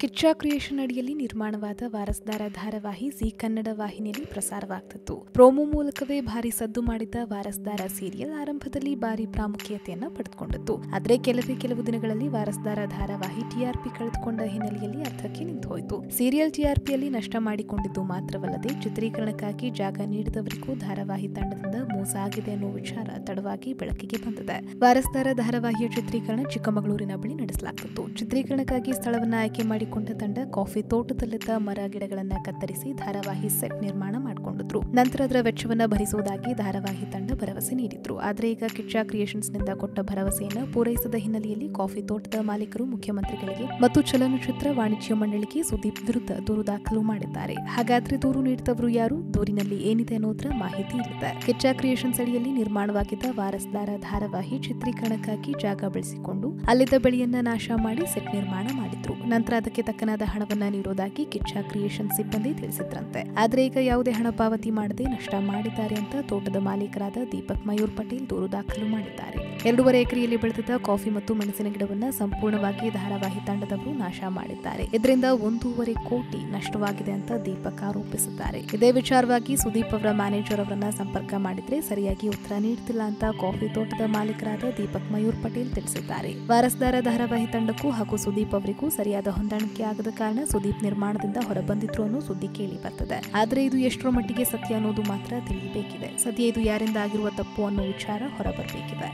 Kichcha creation ಅಡಿಯಲ್ಲಿ ನಿರ್ಮಾಣವಾದ ವಾರಸ್ದಾರ ಧಾರಾವಾಹಿ ಸಿ ಕನ್ನಡ ವಾಹಿನಿಯಲ್ಲಿ ಪ್ರಸಾರವಾಗ್ತಿತ್ತು. ಪ್ರೋಮೋ ಮೂಲಕವೇ ಭಾರಿ ಸದ್ದು ಮಾಡಿದ್ದ ವಾರಸ್ದಾರ ಸೀರಿಯಲ್ ಆರಂಭದಲ್ಲಿ ಭಾರಿ ಪ್ರಾಮುಖ್ಯತೆಯನ್ನ ಪಡೆದುಕೊಂಡಿತ್ತು. ಆದರೆ ಕೆಲವೇ ಕೆಲವು ದಿನಗಳಲ್ಲಿ ವಾರಸ್ದಾರ ಧಾರಾವಾಹಿ ಟಿಆರ್ಪಿ ಕಳೆದುಕೊಂಡ ಹಿನ್ನೆಲೆಯಲ್ಲಿ ಅರ್ಧಕ್ಕೆ ನಿಂತು ಹೋಯಿತು ಸೀರಿಯಲ್ ಟಿಆರ್ಪಿಯಲ್ಲಿ ನಷ್ಟ ಮಾಡಿಕೊಂಡಿದ್ದು ಮಾತ್ರವಲ್ಲದೆ ಚಿತ್ರೀಕರಣಕ್ಕಾಗಿ ಜಾಗ ನೀಡಿದವರಿಗೂ ಧಾರಾವಾಹಿ ತಂಡದಿಂದ ಮೋಸ ಆಗಿದೆ ಅನ್ನೋ ವಿಚಾರ ತಡವಾಗಿ ಬೆಳಕಿಗೆ ಬಂದಿದೆ. ವಾರಸ್ದಾರ ಧಾರಾವಾಹಿಯ ಚಿತ್ರೀಕರಣ ಚಿಕ್ಕಮಗಳೂರಿನ ಬಳಿ ನಡೆಸಲಾಗುತ್ತಿತ್ತು ಚಿತ್ರೀಕರಣಕ್ಕಾಗಿ ಸ್ಥಳವನ್ನು ಆಯ್ಕೆ ಮಾಡಿಕೊಂಡ ತಂಡ ಕಾಫಿ ತೋಟದಲ್ಲಿದ್ದ ಮರ ಗಿಡಗಳನ್ನ ಕತ್ತರಿಸಿ ಧಾರಾವಾಹಿ ಸೆಟ್ ನಿರ್ಮಾಣ ಮಾಡಿಕೊಂಡಿದ್ರು. ನಂತರ ಅದರ ವೆಚ್ಚವನ್ನು ಭರಿಸುವುದಾಗಿ ಧಾರಾವಾಹಿ ತಂಡ ಭರವಸೆ ನೀಡಿದ್ರು. ಆದರೆ ಈಗ ಕಿಚ್ಚಾ ಕ್ರಿಯೇಷನ್ಸ್ನಿಂದ ಕೊಟ್ಟ ಭರವಸೆಯನ್ನು ಪೂರೈಸದ ಹಿನ್ನೆಲೆಯಲ್ಲಿ ಕಾಫಿ ತೋಟದ ಮಾಲೀಕರು ಮುಖ್ಯಮಂತ್ರಿಗಳಿಗೆ ಮತ್ತು ಚಲನಚಿತ್ರ ವಾಣಿಜ್ಯ ಮಂಡಳಿಗೆ ಸುದೀಪ್ ವಿರುದ್ಧ ದೂರು ದಾಖಲು ಮಾಡಿದ್ದಾರೆ. ಹಾಗಾದ್ರೆ ದೂರು ನೀಡಿದವರು ಯಾರು? ದೂರಿನಲ್ಲಿ ಏನಿದೆ ಅನ್ನೋದ್ರ ಮಾಹಿತಿ ಇಲ್ಲಿದೆ. ಕಿಚ್ಚಾ ಕ್ರಿಯೇಷನ್ಸ್ ಅಡಿಯಲ್ಲಿ ನಿರ್ಮಾಣವಾಗಿದ್ದ ವಾರಸ್ದಾರ ಧಾರಾವಾಹಿ ಚಿತ್ರೀಕರಣಕ್ಕಾಗಿ ಜಾಗ ಬೆಳೆಸಿಕೊಂಡು ಅಲ್ಲಿದ್ದ ಬೆಳೆಯನ್ನ ನಾಶ ಮಾಡಿ ಸೆಟ್ ನಿರ್ಮಾಣ ಮಾಡಿದ್ರು. ನಂತರ ಅದಕ್ಕೆ ತಕ್ಕನಾದ ಹಣವನ್ನ ನೀಡೋದಾಗಿ ಕಿಚ್ಚ ಕ್ರಿಯೇಷನ್ ಸಿಬ್ಬಂದಿ ತಿಳಿಸಿದ್ರಂತೆ. ಆದ್ರೆ ಈಗ ಯಾವುದೇ ಹಣ ಪಾವತಿ ಮಾಡದೆ ನಷ್ಟ ಮಾಡಿದ್ದಾರೆ ಅಂತ ತೋಟದ ಮಾಲೀಕರಾದ ದೀಪಕ್ ಮಯೂರ್ ಪಟೇಲ್ ದೂರು ದಾಖಲು ಮಾಡಿದ್ದಾರೆ. ಎರಡೂವರೆ ಎಕರೆಯಲ್ಲಿ ಬೆಳೆದಿದ್ದ ಕಾಫಿ ಮತ್ತು ಮೆಣಸಿನ ಗಿಡವನ್ನ ಸಂಪೂರ್ಣವಾಗಿ ಧಾರಾವಾಹಿ ತಂಡದವರು ನಾಶ ಮಾಡಿದ್ದಾರೆ. ಇದರಿಂದ ಒಂದೂವರೆ ಕೋಟಿ ನಷ್ಟವಾಗಿದೆ ಅಂತ ದೀಪಕ್ ಆರೋಪಿಸಿದ್ದಾರೆ. ಇದೇ ವಿಚಾರವಾಗಿ ಸುದೀಪ್ ಅವರ ಮ್ಯಾನೇಜರ್ ಅವರನ್ನ ಸಂಪರ್ಕ ಮಾಡಿದ್ರೆ ಸರಿಯಾಗಿ ಉತ್ತರ ನೀಡುತ್ತಿಲ್ಲ ಅಂತ ಕಾಫಿ ತೋಟದ ಮಾಲೀಕರಾದ ದೀಪಕ್ ಮಯೂರ್ ಪಟೇಲ್ ತಿಳಿಸಿದ್ದಾರೆ. ವಾರಸ್ದಾರ ಧಾರಾವಾಹಿ ತಂಡಕ್ಕೂ ಹಾಗೂ ಸುದೀಪ್ ಅವರಿಗೂ ಸರಿಯಾದ ಹೊಂದಾಣಿಕೆ ಆಗದ ಕಾರಣ ಸುದೀಪ್ ನಿರ್ಮಾಣದಿಂದ ಹೊರಬಂದಿದ್ರು ಅನ್ನೋ ಸುದ್ದಿ ಕೇಳಿ ಬರ್ತದೆ. ಆದರೆ ಇದು ಎಷ್ಟರ ಮಟ್ಟಿಗೆ ಸತ್ಯ ಅನ್ನೋದು ಮಾತ್ರ ತಿಳಿಯಬೇಕಿದೆ. ಸದ್ಯ ಇದು ಯಾರಿಂದ ಆಗಿರುವ ತಪ್ಪು ಅನ್ನೋ ವಿಚಾರ ಹೊರಬರಬೇಕಿದೆ.